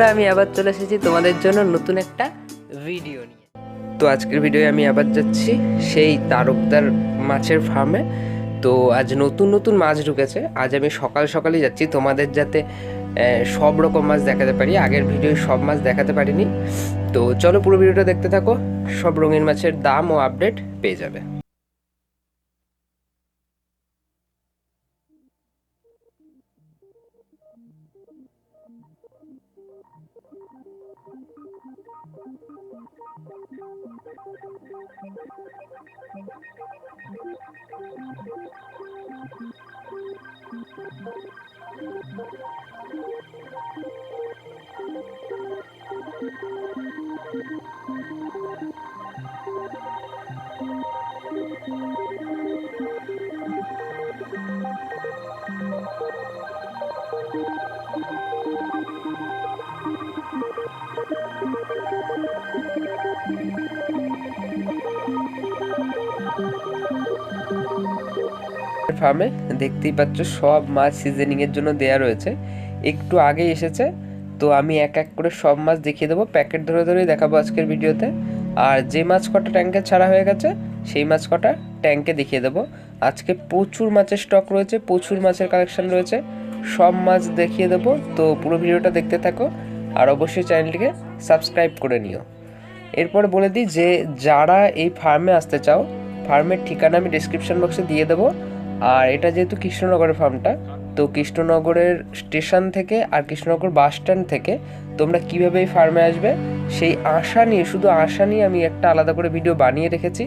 বন্ধুরা আমি আবার চলে এসেছি তোমাদের জন্য নতুন একটা ভিডিও নিয়ে। তো আজকের ভিডিওয়ে আমি আবার যাচ্ছি সেই তারকদার মাছের ফার্মে তো আজ নতুন নতুন মাছ ঢুকেছে। আজ আমি সকাল সকালই যাচ্ছি। তোমাদের যাতে সব রকম মাছ দেখাতে পারি। আগের ভিডিওয় সব মাছ দেখাতে পারিনি। তো চলো পুরো ভিডিওটা দেখতে থাকো। সব রঙিন মাছের দাম ও আপডেট পেয়ে যাবে। Thank you. ফার্মে দেখতেই পাচ্ছ সব মাছ সিজনিং এর জন্য দেয়া রয়েছে। একটু আগে এসেছে, তো আমি এক এক করে সব মাছ দেখিয়ে দেবো, প্যাকেট ধরে ধরেই দেখাবো আজকের ভিডিওতে। আর যে মাছ কটা ট্যাঙ্কে ছাড়া হয়ে গেছে, সেই মাছ কটা ট্যাঙ্কে দেখিয়ে দেবো। আজকে প্রচুর মাছের স্টক রয়েছে, প্রচুর মাছের কালেকশন রয়েছে, সব মাছ দেখিয়ে দেবো। তো পুরো ভিডিওটা দেখতে থাকো, আর অবশ্যই চ্যানেলটিকে সাবস্ক্রাইব করে নিও। এরপর বলে দিই যে, যারা এই ফার্মে আসতে চাও ফার্মের ঠিকানা আমি ডিসক্রিপশন বক্সে দিয়ে দেবো। আর এটা যেহেতু কৃষ্ণনগরের ফার্মটা তো কৃষ্ণনগরের স্টেশন থেকে আর কৃষ্ণনগর বাস স্ট্যান্ড থেকে তোমরা কীভাবে এই ফার্মে আসবে, সেই আশা নিয়ে, শুধু আশা নিয়ে আমি একটা আলাদা করে ভিডিও বানিয়ে রেখেছি।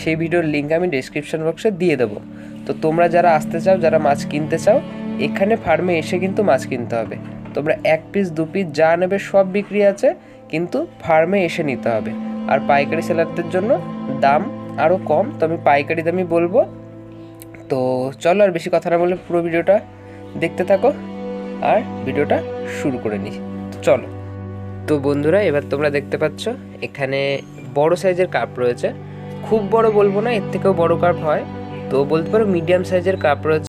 সেই ভিডিওর লিঙ্ক আমি ডিসক্রিপশন বক্সে দিয়ে দেবো। তো তোমরা যারা আসতে চাও, যারা মাছ কিনতে চাও, এখানে ফার্মে এসে কিন্তু মাছ কিনতে হবে। তোমরা এক পিস দু পিস যা নেবে সব বিক্রি আছে, কিন্তু ফার্মে এসে নিতে হবে। আর পাইকারি সেলারদের জন্য দাম আরও কম, তো আমি পাইকারি দামই বলব। তো চলো আর বেশি কথা না বলে পুরো ভিডিওটা দেখতে থাকো আর ভিডিওটা শুরু করে নিই। চলো। তো বন্ধুরা, এবার তোমরা দেখতে পাচ্ছ, এখানে বড় সাইজের কাপ রয়েছে। খুব বড় বলব না, এর থেকেও বড় কাপ হয়। তো বলতে পারো মিডিয়াম সাইজের কাপ রয়েছে।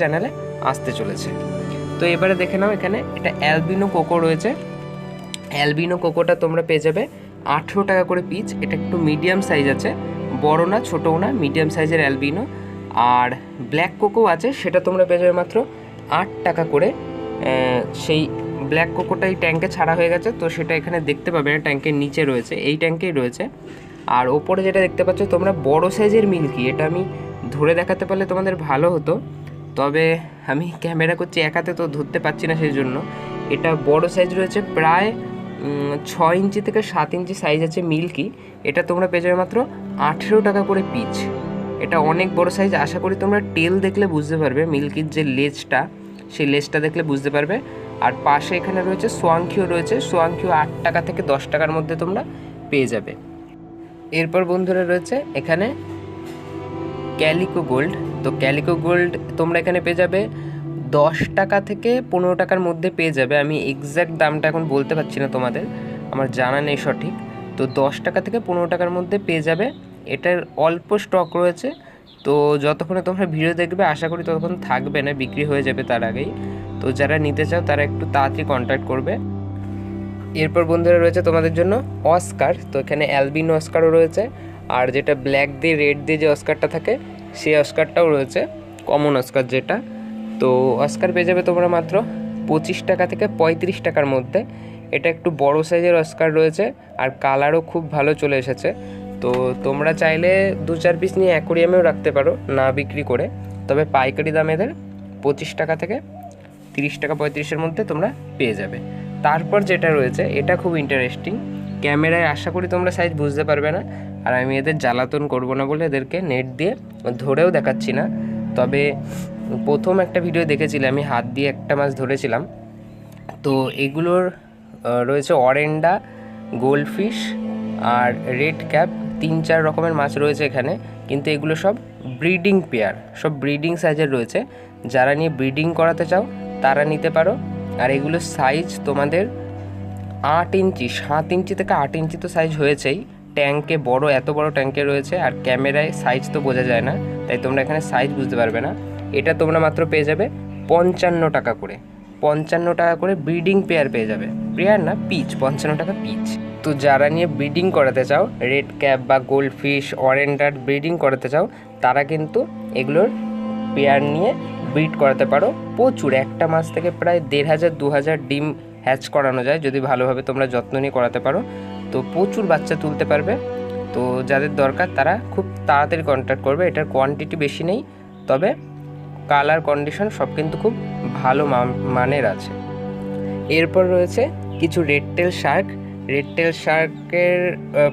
চ্যানেলে আসতে চলেছে। তো এবারে দেখে নাও এখানে এটা অ্যালবিনো কোকো রয়েছে। অ্যালবিনো কোকোটা তোমরা পেয়ে যাবে আঠেরো টাকা করে পিচ। এটা একটু মিডিয়াম সাইজ আছে। বড় না, ছোটও না, মিডিয়াম সাইজের অ্যালবিনো। আর ব্ল্যাক কোকো আছে, সেটা তোমরা পেয়ে যাবে মাত্র আট টাকা করে। সেই ব্ল্যাক কোকোটা এই ট্যাঙ্কে ছাড়া হয়ে গেছে, তো সেটা এখানে দেখতে পাবে না, ট্যাঙ্কের নিচে রয়েছে। এই ট্যাঙ্কেই রয়েছে। আর ওপরে যেটা দেখতে পাচ্ছ, তোমরা বড় সাইজের মিল্কি, এটা আমি ধরে দেখাতে পারলে তোমাদের ভালো হতো। তবে আমি ক্যামেরা করছি একাতে তো ধরতে পারছি না সেই জন্য এটা বড় সাইজ রয়েছে, প্রায় ছ ইঞ্চি থেকে সাত ইঞ্চি সাইজ আছে মিল্কি। এটা তোমরা পেয়ে যাবে মাত্র আঠেরো টাকা করে পিচ। এটা অনেক বড় সাইজ আশা করি তোমরা টেল দেখলে বুঝতে পারবে মিল্কির যে লেজটা, সেই লেজটা দেখলে বুঝতে পারবে। আর পাশে এখানে রয়েছে সোয়াংখিও রয়েছে সোয়াংখিও আট টাকা থেকে দশ টাকার মধ্যে তোমরা পেয়ে যাবে। এরপর বন্ধুরা রয়েছে এখানে ক্যালিকো গোল্ড। তো ক্যালিকো গোল্ড তোমরা এখানে পেয়ে যাবে। দশ টাকা থেকে পনেরো টাকার মধ্যে পেয়ে যাবে। আমি এক্স্যাক্ট দামটা এখন বলতে পারছি না তোমাদের। আমার জানা নেই সঠিক। তো দশ টাকা থেকে পনেরো টাকার মধ্যে পেয়ে যাবে। এটার অল্প স্টক রয়েছে। তো যতক্ষণে তোমরা ভিডিও দেখবে, আশা করি ততক্ষণ থাকবে না। বিক্রি হয়ে যাবে তার আগেই। তো যারা নিতে চাও, তারা একটু তাড়াতাড়ি কন্ট্যাক্ট করবে। এরপর বন্ধুরা রয়েছে তোমাদের জন্য অস্কার তো এখানে অ্যালবিন অস্কারও রয়েছে। আর যেটা ব্ল্যাক দিয়ে রেড দিয়ে যে অস্কারটা থাকে সেই অস্কারটাও রয়েছে কমন অস্কার যেটা। তো অস্কার পেয়ে যাবে তোমরা মাত্র পঁচিশ টাকা থেকে পঁয়ত্রিশ টাকার মধ্যে। এটা একটু বড় সাইজের অস্কার রয়েছে আর কালারও খুব ভালো চলে এসেছে। তো তোমরা চাইলে দু চার পিস নিয়ে অ্যাকোরিয়ামেও রাখতে পারো, না বিক্রি করে। তবে পাইকারি দাম এদের পঁচিশ টাকা থেকে তিরিশ টাকা পঁয়ত্রিশের মধ্যে তোমরা পেয়ে যাবে। তারপর যেটা রয়েছে, এটা খুব ইন্টারেস্টিং ক্যামেরায় আশা করি তোমরা সাইজ বুঝতে পারবে না। আর আমি এদের জ্বালাতন করব না বলে এদেরকে নেট দিয়ে ধরেও দেখাচ্ছি না। তবে প্রথম একটা ভিডিও দেখেছিলাম, আমি হাত দিয়ে একটা মাছ ধরেছিলাম। তো এগুলোর রয়েছে অরেন্ডা, গোল্ডফিশ আর রেড ক্যাপ, তিন চার রকমের মাছ রয়েছে এখানে। কিন্তু এগুলো সব ব্রিডিং পেয়ার, সব ব্রিডিং সাইজের রয়েছে। যারা নিয়ে ব্রিডিং করাতে চাও, তারা নিতে পারো। আর এগুলো সাইজ তোমাদের আট ইঞ্চি, সাত ইঞ্চি থেকে আট ইঞ্চি তো সাইজ হয়েছেই। ট্যাঙ্কে, বড়, এত বড় ট্যাঙ্কে রয়েছে আর ক্যামেরায় সাইজ তো বোঝা যায় না, তাই তোমরা এখানে সাইজ বুঝতে পারবে না। এটা তোমরা মাত্র পেয়ে যাবে পঞ্চান্ন টাকা করে। পঞ্চান্ন টাকা করে ব্রিডিং পেয়ার পেয়ে যাবে। পেয়ার না পিচ পঞ্চান্ন টাকা পিচ তো যারা নিয়ে ব্রিডিং করাতে চাও রেড ক্যাপ বা গোল্ড ফিশ অরেন্ডার ব্রিডিং করাতে চাও, তারা কিন্তু এগুলোর পেয়ার নিয়ে ব্রিড করাতে পারো। প্রচুর, একটা মাস থেকে প্রায় দেড় হাজার, দু হাজার ডিম হ্যাচ করানো যায়, যদি ভালোভাবে তোমরা যত্ন নিয়ে করাতে পারো। তো প্রচুর বাচ্চা তুলতে পারবে। তো যাদের দরকার তারা খুব তাড়াতাড়ি কন্ট্যাক্ট করবে। এটার কোয়ান্টিটি বেশি নেই, তবে কালার কন্ডিশন সব কিন্তু খুব ভালো মানের আছে। এরপর রয়েছে কিছু red tail shark red tail শার্কের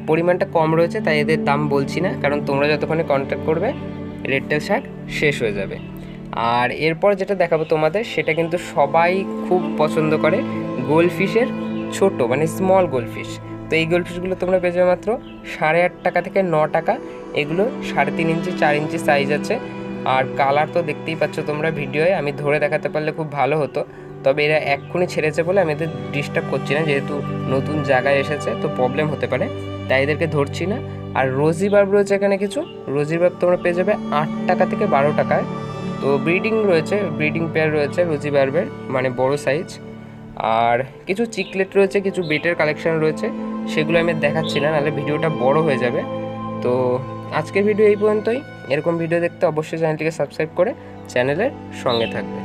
পরিমাণটা কম রয়েছে, তাই এদের দাম বলছি না। কারণ তোমরা যতক্ষণে কন্ট্যাক্ট করবে রেড টেল শার্ক শেষ হয়ে যাবে। আর এরপর যেটা দেখাবো তোমাদের, সেটা কিন্তু সবাই খুব পছন্দ করে। গোলফিশের ছোট মানে স্মল গোলফিশ তো এই গোলফিশগুলো তোমরা পেয়ে যাবে মাত্র সাড়ে আট টাকা থেকে ন টাকা। এগুলো সাড়ে তিন ইঞ্চি, চার ইঞ্চি সাইজ আছে। আর কালার তো দেখতেই পাচ্ছ তোমরা ভিডিওয়ে। আমি ধরে দেখাতে পারলে খুব ভালো হতো। তবে এরা এক্ষুনি ছেড়েছে বলে আমি এদের ডিস্টার্ব করছি না, যেহেতু নতুন জায়গায় এসেছে, তো প্রবলেম হতে পারে। তাই এদেরকে ধরছি না। আর রোজি বার্ব রয়েছে এখানে কিছু। রোজি বার্ব তোমরা পেয়ে যাবে আট টাকা থেকে বারো টাকায়। তো ব্রিডিং রয়েছে ব্রিডিং পেয়ার রয়েছে রোজি বার্বের মানে বড় সাইজ আর কিছু চিকলেট রয়েছে, কিছু বেটের কালেকশান রয়েছে, সেগুলো আমি দেখাচ্ছি না নাহলে ভিডিওটা বড় হয়ে যাবে। তো আজকের ভিডিও এই পর্যন্তই। এরকম ভিডিও দেখতে অবশ্যই চ্যানেলটিকে সাবস্ক্রাইব করে চ্যানেলের সঙ্গে থাকবে।